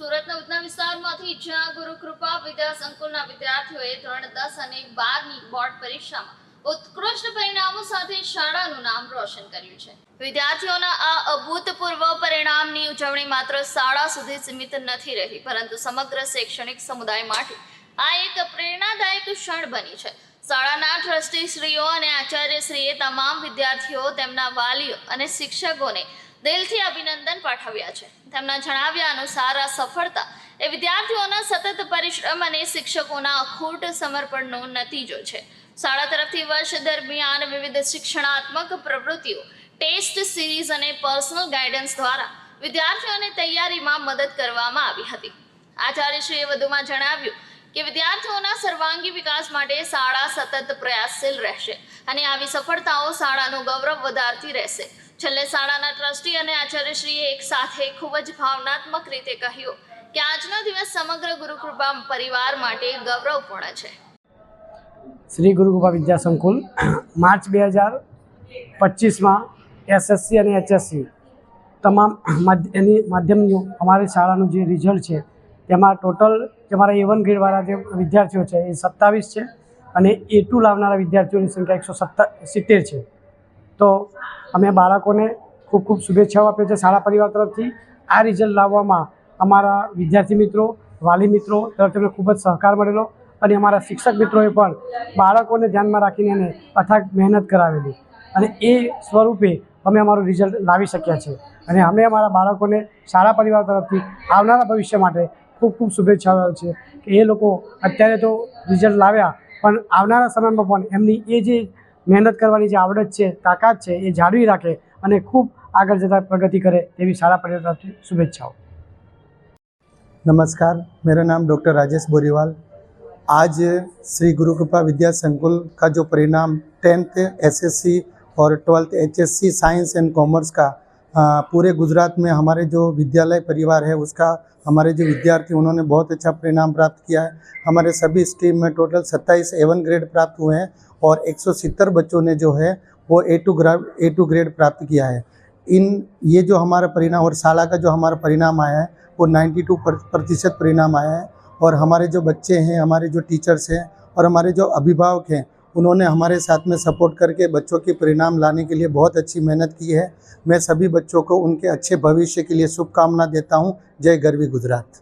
સુરતના ઉધના વિસ્તારમાંથી જ્યાં ગુરુકૃપા વિદ્યા સંકુલના વિદ્યાર્થીઓએ ધોરણ દસ અને બારની બોર્ડ પરીક્ષામાં ઉત્કૃષ્ટ પરિણામો સાથે શાળાનું નામ રોશન કર્યું છે. વિદ્યાર્થીઓના આ અભૂતપૂર્વ પરિણામની ઉજવણી માત્ર શાળા સુધી સીમિત નથી રહી, પરંતુ સમગ્ર શૈક્ષણિક સમુદાય માટે આ એક પ્રેરણાદાયક ક્ષણ બની છે. શાળાના ટ્રસ્ટીશ્રીઓ અને આચાર્યશ્રીએ તમામ વિદ્યાર્થીઓ, તેમના વાલીઓ અને શિક્ષકોને દિલથી અભિનંદન પાઠવ્યા છે. તેમના જણાવ્યા અનુસાર આ સફળતા એ વિદ્યાર્થીઓના સતત પરિશ્રમ અને શિક્ષકોના અખૂટ સમર્પણનો નતીજો છે. શાળા તરફથી વર્ષ દરમિયાન વિવિધ શિક્ષણાત્મક પ્રવૃત્તિઓ, ટેસ્ટ સિરીઝ અને પર્સનલ ગાઈડન્સ દ્વારા વિદ્યાર્થીઓને તૈયારીમાં મદદ કરવામાં આવી હતી. આચાર્યશ્રીએ વધુમાં જણાવ્યું કે વિદ્યાર્થીઓના સર્વાંગી વિકાસ માટે શાળા સતત પ્રયાસશીલ રહેશે અને આવી સફળતાઓ શાળાનું ગૌરવ વધારતી રહેશે. છેલ્લે શાળાના ટ્રસ્ટી અને આચાર્યશ્રીએ એક સાથે ખૂબ જ ભાવનાત્મક રીતે કહ્યું કે આજનો દિવસ સમગ્ર ગુરુકૃપા પરિવાર માટે ગૌરવપૂર્ણ છે. શ્રી ગુરુકૃપા વિદ્યા સંકુલ, માર્ચ બે હજાર પચીસમાં એસએસસી અને એચએસસી તમામ એની માધ્યમનું અમારી શાળાનું જે રિઝલ્ટ છે, તેમાં ટોટલ જે મારા એ ગ્રેડવાળા જે વિદ્યાર્થીઓ છે એ સત્તાવીસ છે અને એ ટુ લાવનારા વિદ્યાર્થીઓની સંખ્યા એકસો સત્તા, સિત્તેર છે. તો અમે બાળકોને ખૂબ ખૂબ શુભેચ્છાઓ આપીએ છીએ શાળા પરિવાર તરફથી. આ રિઝલ્ટ લાવવામાં અમારા વિદ્યાર્થી મિત્રો, વાલી મિત્રો તરફ ખૂબ જ સહકાર મળેલો અને અમારા શિક્ષક મિત્રોએ પણ બાળકોને ધ્યાનમાં રાખીને એને અથાગ મહેનત કરાવેલી અને એ સ્વરૂપે અમે અમારું રિઝલ્ટ લાવી શક્યા છે. અને અમે અમારા બાળકોને શાળા પરિવાર તરફથી આવનારા ભવિષ્ય માટે ખૂબ ખૂબ શુભેચ્છાઓ છે કે એ લોકો અત્યારે તો રિઝલ્ટ લાવ્યા પણ આવનારા સમયમાં પણ એમની એ જે મહેનત કરવાની જે આવડત છે તાકાત છે એ જાળવી રાખે અને ખૂબ આગળ જતાં પ્રગતિ કરે તેવી શાળા પરિવાર તરફથી શુભેચ્છાઓ नमस्कार मेरा नाम डॉक्टर राजेश बोरीवाल आज श्री गुरु कृपा विद्या संकुल का जो परिणाम टेंथ एसएससी और twelfth HSC science and commerce का अ, पूरे गुजरात में हमारे जो विद्यालय परिवार है, उसका हमारे जो विद्यार्थी उन्होंने बहुत अच्छा परिणाम प्राप्त किया है। हमारे सभी स्ट्रीम में टोटल 27 एवन ग्रेड प्राप्त हुए हैं और 170 बच्चों ने जो है, वो A two grade A two grade प्राप्त किया है। इन, ये जो हमारा परिणाम और शाला का जो हमारा परिणाम आया है, वो 92 पर- प्रतिशत परिणाम आया है। और हमारे जो बच्चे हैं, हमारे जो टीचर्स हैं और हमारे जो अभिभावक हैं उन्होंने हमारे साथ में सपोर्ट करके बच्चों के परिणाम लाने के लिए बहुत अच्छी मेहनत की है मैं सभी बच्चों को उनके अच्छे भविष्य के लिए शुभकामना देता हूँ जय गरवी गुजरात